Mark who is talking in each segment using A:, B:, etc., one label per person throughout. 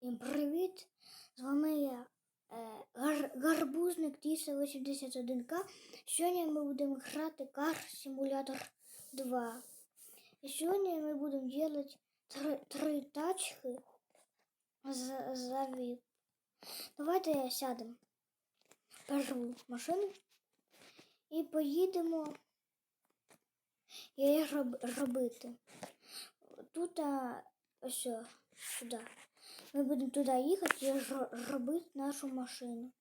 A: Всім привіт! З вами я, е, гар, гарбузник Тіса 81К. Сьогодні ми будемо грати Car Simulator 2. І сьогодні ми будемо робити три, три тачки за, за VIP. Давайте сядемо першу машину і поїдемо її роб, робити. Тут а, ось сюди. Ми будемо туди їхати і ро- робити нашу машину.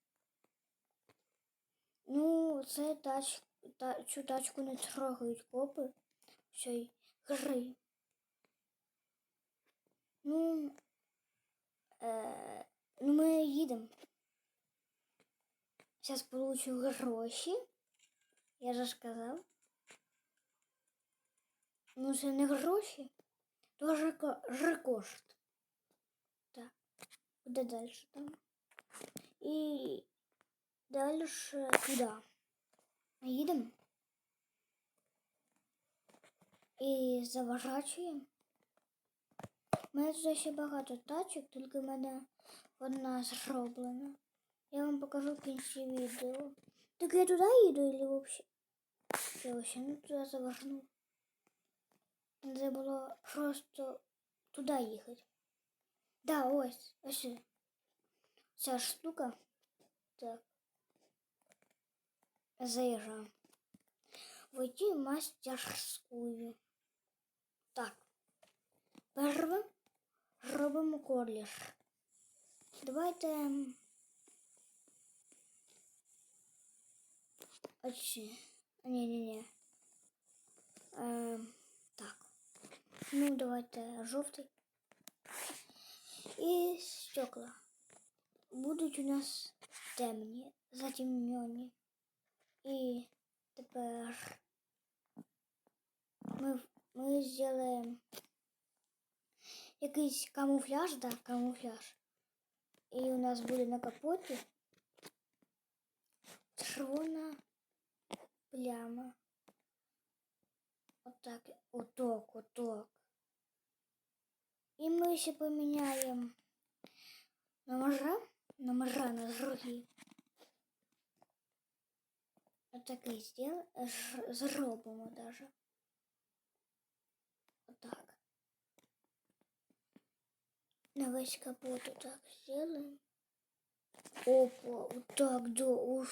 A: Ну, це тач, та, цю тачку не трогають копи цієї гри. Ну, е, ну ми їдемо. Зараз получу гроші. Я же сказав. Ну, це не гроші, то реко- рекорд. Куда дальше там? И дальше туда. Їдемо. І заворачуємо. У мене тут ще багато тачок, тільки в мене одна зроблена. Я вам покажу в кінці відео. Так я туди їду или вообще? Я вообще не туди завернув. Треба було просто туди їхати. Да, ось, ось. Ця штука. Так. Заезжаем. Войти в мастерскую. Так. Перше робимо колір. Давайте. м, Оці. Ні-ні-ні. Ем, так. Ну, давайте жовтий. І стекла будуть у нас темні, затемнені. І тепер ми, ми зробимо якийсь камуфляж, да, камуфляж. І у нас буде на капоті червона пляма. Отак, оток, оток. І ми ще поміняємо номера, номера на другі. Отакий сдел... ж- зробимо даже. Отак. На весь капот отак сделаем. Опа, вот так, да, уж.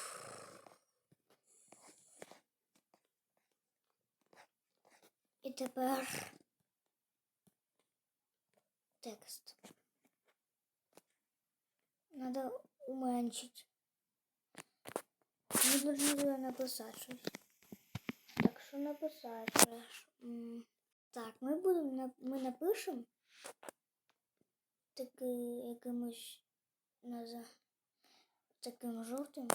A: І тепер текст. Надо уменьшить. Мы должны туда написать щось. Так, що написати? Так, ми будемо на- ми напишемо таки якимось наза таким жовтим.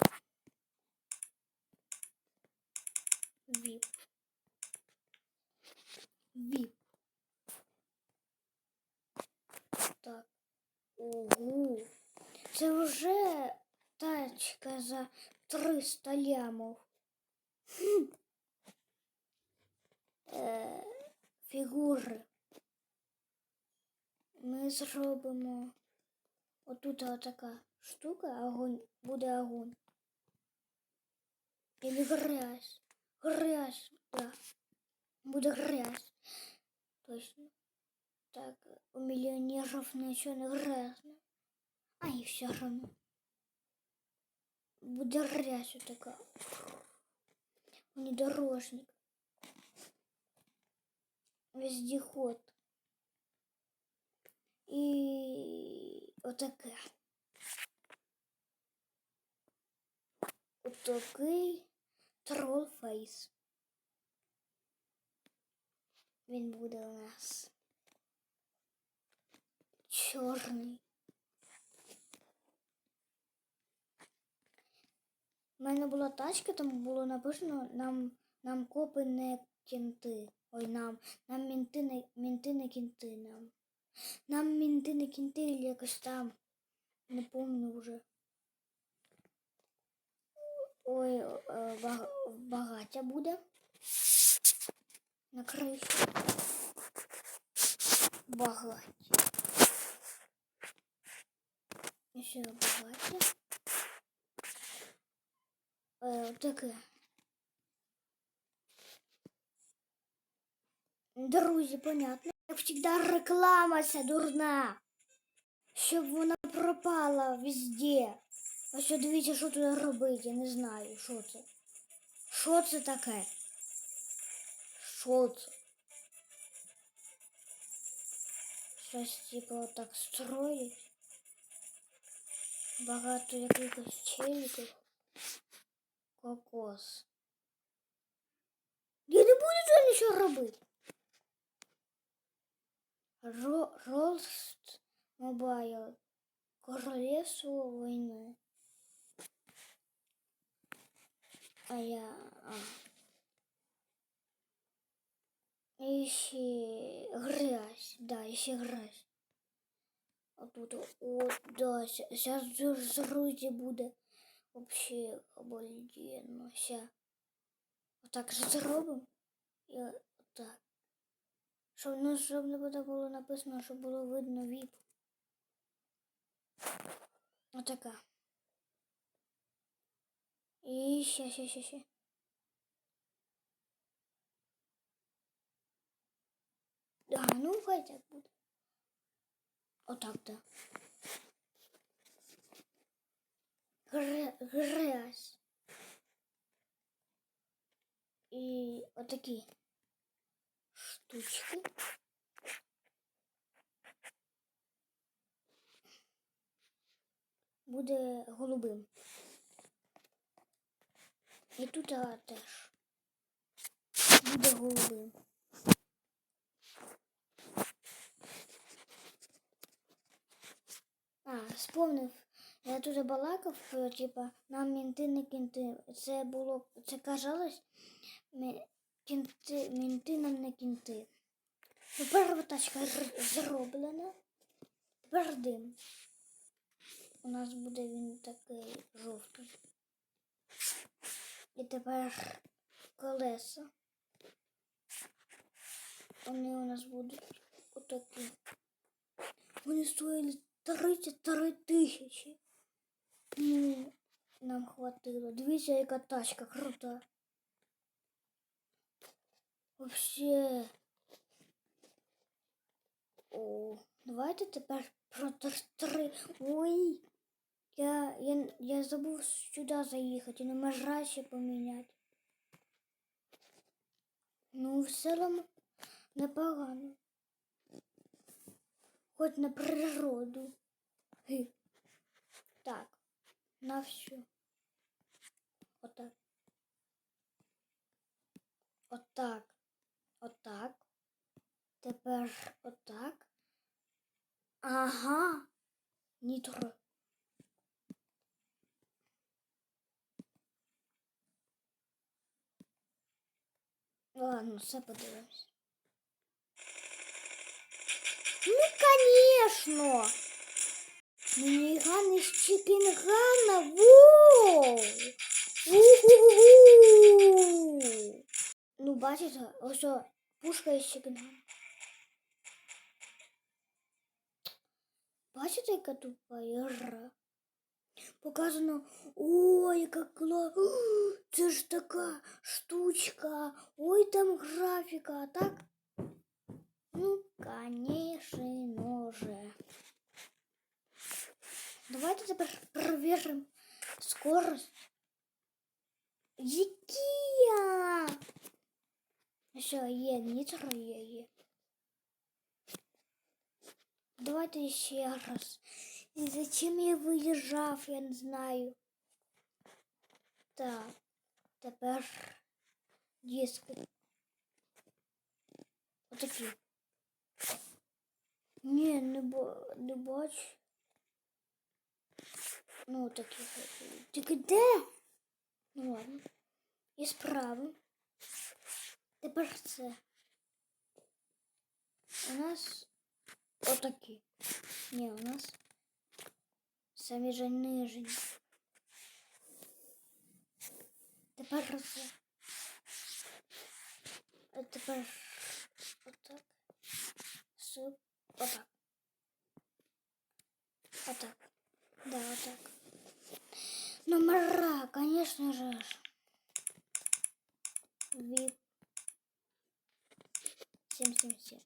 A: Віп. Віп. Ого. Це вже тачка за 300 лямов. Хм. Е, фігури. Ми зробимо отут така штука, огонь, буде огонь. Или грязь. Грязь, да. Буде грязь. Точно. Так, у миллионеров ничего не грязно. А и все равно. Буде грязь вот такая. Внедорожник. Вездеход. І отаке. Отакий тролфейс. Він буде у нас чорний. У мене була тачка, там було написано нам, нам копи не кінти. Ой, нам, нам мінти не, мінти не кінти нам. Нам мінти не кінти или якось там. Не помню вже. Ой, е, багаття буде. На криші. Багаття. ще бачите. Е, таке. Друзі, понятно. Як завжди реклама ця дурна. Щоб вона пропала везде. Ось що дивіться, що тут робити, я не знаю, що це. Що це таке? Що це? Щось типу отак строїть. Багато якихось челіків. Кокос. Я не буду цього нічого робити. Ро Рост Мобайл. Королевство войны. А я... А. И еще грязь. Да, еще грязь. А тут, вот, да, сейчас загрузи будет вообще обалденно. Сейчас. Вот так же зробимо. І так. Щоб, ну, щоб не буде написано, щоб було видно віп. Отака. І ще, ще, ще, ще. Да, ну хай так буде. Отак, да. Гря- Грязь. І отакі штучки. Буде голубим. І тут теж буде голубим. А, спомнив, я тут балакав, типа, нам мінти не кінти. Це було, це казалось, ми- кінти, мінти нам не кінти. Ну, тачка зроблена. Тепер дим. У нас буде він такий жовтий. І тепер колеса. Вони у нас будуть отакі. Вони стоїли 33 тисячі. Ну, нам хватило. Дивіться, яка тачка крута. Вообще. О, давайте тепер про три. Ой. Я, я, я забув сюди заїхати, номера ще поміняти. Ну, в цілому непогано. Хоч на природу. Ги. Так, на всю. Отак. Отак. Отак. Тепер отак. Ага. Нітро. Ладно, все подивимось. Ну, конечно! Мініган із Чіпінгана. Воу! У-ху-ху! Ну, бачите, ось о, пушка із Чіпінгана. Бачите, яка тупа ігра? Показано, ой, яка кла... Це ж така штучка. Ой, там графіка, а так? Ну, конечно же. Давайте тепер перевіримо скорость. Якія? Все, є, нітро є, є. Давайте ще раз. І зачем я виїжджав, я не знаю. Так, тепер диски. Отакі. Ні, не, ба- не бачу. Ну, такі. Тільки де? Ну ладно. І справи. Тепер це. У нас отакі. Ні, у нас самі же нижні. Тепер це. А тепер отак. Суп. Отак. Отак. Да, вот так. Номера, конечно же. VIP 777.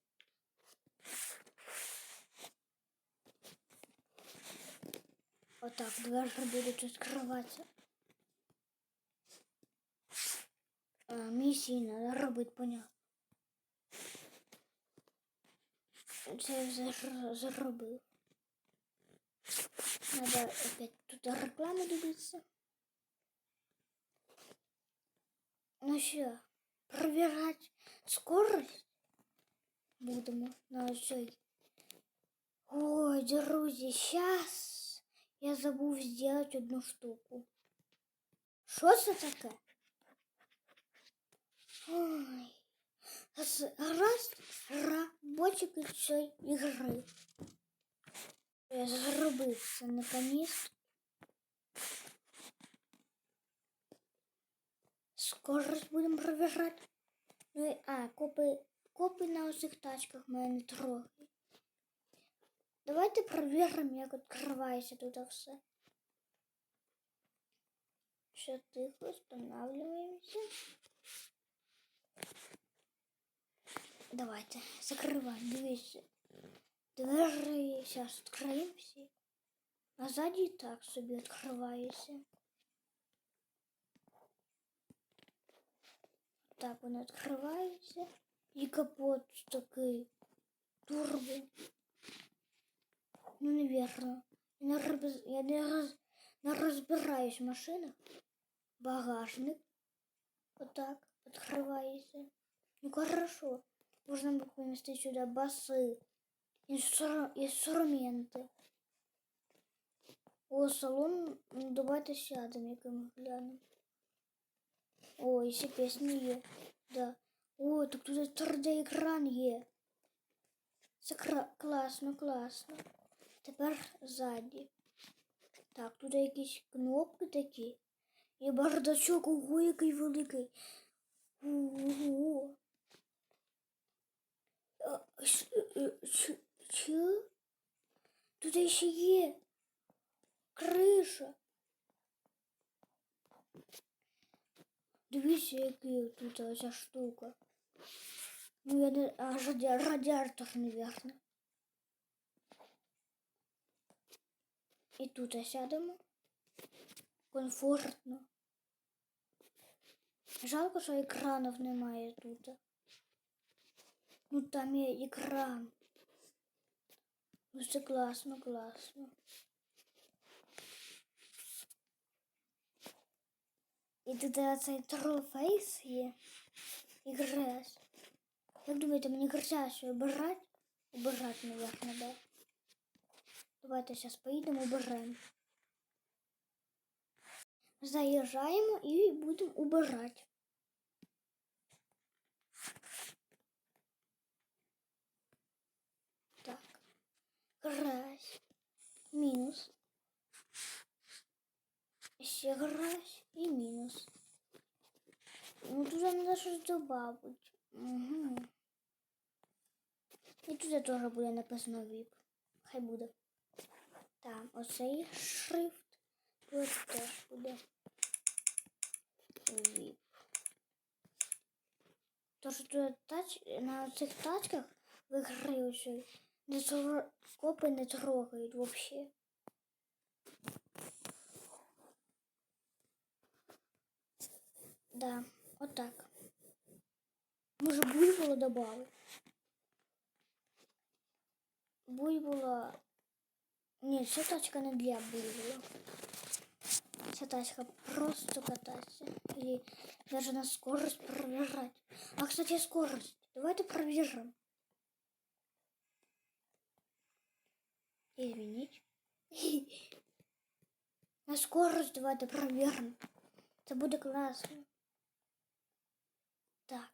A: Вот так, двери будуть відкриватися. А, місії треба робити, понятно. Це зробив. Надо опять тут рекламу добиться. Ну що, проверять скорость будемо на цій. Ой, друзі, сейчас я забув сделать одну штуку. Що це таке? Ой З- Раз рабочик цієї ігри. Я зробив це наконец. Скорость будемо проверять. Ну і а, копи, копи на усіх тачках мене не трогають. Давайте проверимо, як відкривається тут все. Все тихо, встановлюємося. Давайте, закриваємо, дивіться. Двері зараз відкриємо всі. А ззаді і так собі відкривається. Так воно відкривається. І капот такий турбо. Ну, наверное. Я не, роз... я не, роз... не розбираюсь в машинах. Багажник. Отак відкривається. Ну хорошо. Можна було помістити сюди баси. Інстру... Інструменти. О, салон. Ну, давайте сядемо, як ми глянемо. О, і ще пісні є. Да. О, так тут 3D екран є. Це кра... класно, класно. Тепер ззаді. Так, тут якісь кнопки такі. І бардачок, ого, який великий. Ого. А, ш- е, ч- Чи? Тут ще є криша. Дивіться, який тут ця штука. Ну, я не... А, радіа... радіатор, наверное. І тут сядемо. Комфортно. Жалко, що екранів немає тут. Ну там є екран. Ну це класно, класно. І тут цей тролфейс є. І грязь. Як думаєте, мені грязь обирати? Обирати, наверное, да. Давайте зараз поїдемо убираємо. Заїжджаємо і будемо убирати. Грязь. Мінус. Ще грязь і мінус. Ну тут треба щось додати. Угу. І тут теж буде написано VIP. Хай буде. Там оцей шрифт. Тут теж буде. VIP. То, що тут тач... на цих тачках виграються. Не тро... копи не трогають взагалі. Да, вот так. Може буйвола добавить? Буйвола... Ні, ця тачка не для буйвола. Ця тачка просто кататься. Или даже на скорость проверять. А, кстати, скорость. Давайте проверим. Извините. На скорость давайте проверим. Это будет классно. Так.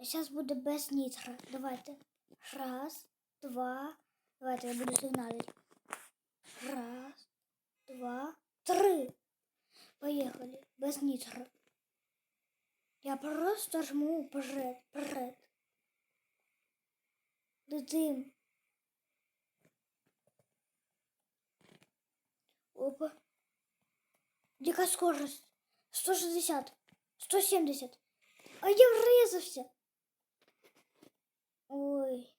A: Сейчас буде без нітра. Давайте. Раз, два. Давайте я буду сигналить. Раз, два, три. Поехали. Без нітра. Я просто жму вперед, вперед. Летим. Опа. Яка скорость? 160. 170. А я врезався. Ой.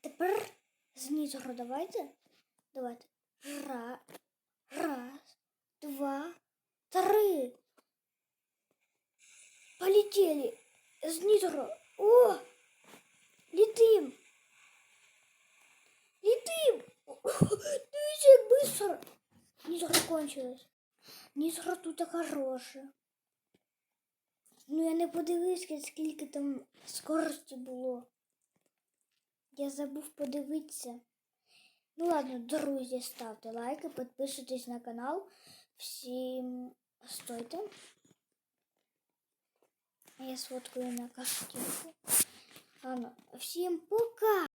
A: Тепер знизу давайте. Давайте. Ра. Раз, два, три. Полетели. Знизу. О! Летим. Летим. Дивіться, як быстро. Нітро кончилось. Нітро тут хороше. Ну я не подивився, скільки там скорості було. Я забув подивитися. Ну ладно, друзі, ставте лайки, підписуйтесь на канал. Всім стойте. Я сфоткаю на картинку. Ладно, всім пока!